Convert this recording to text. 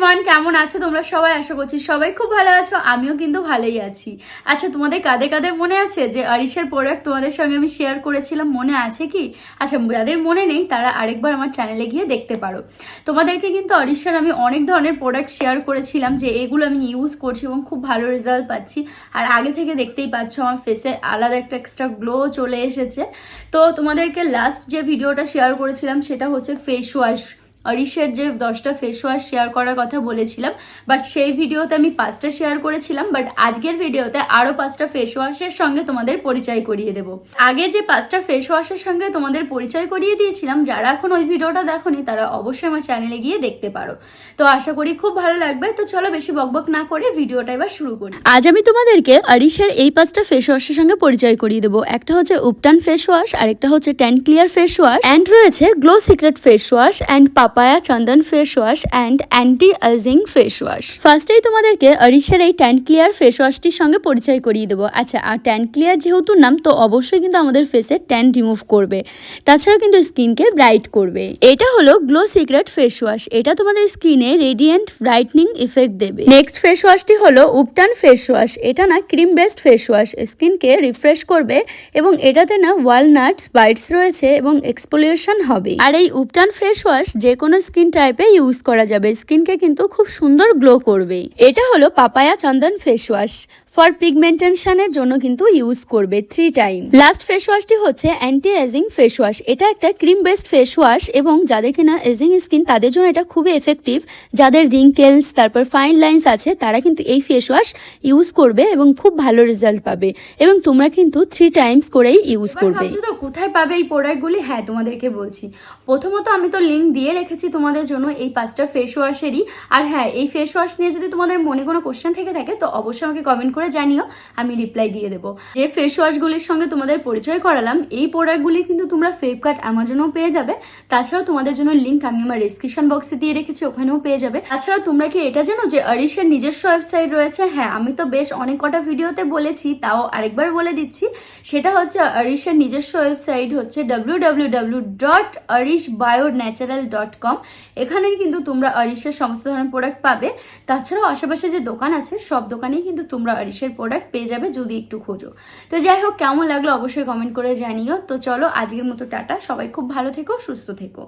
Everyone কেমন আছো তোমরা সবাই? আশা করছি সবাই খুব ভালো আছো, আমিও কিন্তু ভালোই আছি। আচ্ছা তোমাদের কাদের কাদের মনে আছে যে আরিশের প্রোডাক্ট তোমাদের সঙ্গে আমি শেয়ার করেছিলাম, মনে আছে কি? আচ্ছা যাদের মনে নেই, তারা আরেকবার আমার চ্যানেলে গিয়ে দেখতে পারো। তোমাদেরকে কিন্তু অরিশের আমি অনেক ধরনের প্রোডাক্ট শেয়ার করেছিলাম, যে এগুলো আমি ইউজ করছি এবং খুব ভালো রেজাল্ট পাচ্ছি। আর আগে থেকে দেখতেই পাচ্ছ, আমার ফেসে আলাদা একটা এক্সট্রা গ্লো চলে এসেছে। তো তোমাদেরকে লাস্ট যে ভিডিওটা শেয়ার করেছিলাম, সেটা হচ্ছে ফেস ওয়াশ অরিশের যে দশটা ফেস ওয়াশ শেয়ার করার কথা বলেছিলাম বাট সেই ভিডিওতে আমি পাঁচটা শেয়ার করেছিলাম বাট আজকের ভিডিওতে আরও পাঁচটা ফেস ওয়াশের সঙ্গে তোমাদের পরিচয় করিয়ে দেব। আগে যে পাঁচটা ফেস ওয়াশের সঙ্গে তোমাদের পরিচয় করিয়ে দিয়েছিলাম, যারা এখন ওই ভিডিওটা দেখোনি, তারা অবশ্যই আমার চ্যানেলে গিয়ে দেখতে পারো। তো আশা করি খুব ভালো লাগবে, তো চলো বেশি বকবক না করে ভিডিওটা এবার শুরু করি। আজ আমি তোমাদেরকে অরিশের এই পাঁচটা ফেস ওয়াশের সঙ্গে পরিচয় করিয়ে দেবো। একটা হচ্ছে উপটান ফেস ওয়াশ আরেকটা হচ্ছে tan clear face wash and রয়েছে glow secret face wash and papaya Chandan face wash and anti ageing face wash ফার্স্টেই তোমাদেরকে অরিশের এই ট্যান ক্লিয়ার ফেস ওয়াশটির সঙ্গে পরিচয় করিয়ে দেবো। আচ্ছা আর ট্যান ক্লিয়ার যেহেতু নাম, তো অবশ্যই কিন্তু আমাদের ফেসে ট্যান রিমুভ করবে। তাছাড়া কিন্তু স্কিনকে ব্রাইট করবে। এটা হলো গ্লো সিক্রেট ফেস ওয়াশ এটা তোমাদের স্কিনে রেডিয়েন্ট ব্রাইটনিং ইফেক্ট দেবে। নেক্সট ফেস ওয়াশটি হলো উপটান ফেস ওয়াশ এটা না ক্রিম বেসড ফেস ওয়াশ স্কিনকে রিফ্রেশ করবে এবং এটাতে না ওয়ালনাটস বাইটস রয়েছে এবং এক্সপোলিউশন হবে। আর এই উপটান ফেস ওয়াশ যে কোনো স্কিন টাইপে ইউজ করা যাবে। স্কিনকে কিন্তু খুব সুন্দর গ্লো করবে এটা হলো papaya Chandan face wash for পিগমেন্টেশনের জন্য কিন্তু ইউজ করবে থ্রি টাইম লাস্ট ফেস ওয়াশটি হচ্ছে অ্যান্টি এজিং ফেস ওয়াশ এটা একটা ক্রিম বেসড ফেস ওয়াশ এবং যাদের কিনা এজিং স্কিন তাদের জন্য এটা খুবই এফেক্টিভ যাদের রিঙ্কেলস তারপর ফাইন লাইন্স আছে তারা কিন্তু এই ফেস ওয়াশ ইউজ করবে এবং খুব ভালো রেজাল্ট পাবে। এবং তোমরা কিন্তু থ্রি টাইমস করেই ইউজ করবে। তো কোথায় পাবে এই প্রোডাক্টগুলি হ্যাঁ তোমাদেরকে বলছি। প্রথমত আমি তো লিঙ্ক দিয়ে রেখেছি তোমাদের জন্য এই পাঁচটা ফেস ওয়াশেরই আর হ্যাঁ এই ফেস ওয়াশ নিয়ে যদি তোমাদের মনে কোনো কোশ্চেন থেকে থাকে তো অবশ্যই আমাকে কমেন্ট করে জানিও, আমি রিপ্লাই দিয়ে দেবো। যে ফেস ওয়াশগুলির সঙ্গে তোমাদের পরিচয় করালাম, এই প্রোডাক্টগুলি কিন্তু তোমরা ফ্লিপকার্ট অ্যামাজনেও পেয়ে যাবে। তাছাড়াও তোমাদের জন্য লিঙ্ক আমি আমার ডিসক্রিপশন বক্সে দিয়ে রেখেছি, ওখানেও পেয়ে যাবে। তাছাড়া তোমরা কি এটা জানো যে অরিশের নিজস্ব ওয়েবসাইট রয়েছে? হ্যাঁ আমি তো বেশ অনেক কটা ভিডিওতে বলেছি, তাও আরেকবার বলে দিচ্ছি। সেটা হচ্ছে অরিশের নিজস্ব ওয়েবসাইট হচ্ছে W W W dot Aurish bio natural dot com এখানে কিন্তু তোমরা অরিশের সমস্ত ধরনের প্রোডাক্ট পাবে। তাছাড়াও আশেপাশে যে দোকান আছে, সব দোকানেই কিন্তু তোমরা অরিশের প্রোডাক্ট পেয়ে যাবে যদি একটু খোঁজো। তো যাই হোক, কেমন লাগল অবশ্যই কমেন্ট করে জানিও। তো চলো, আজকের মতো টাটা। সবাই খুব ভালো থেকো, সুস্থ থেকো।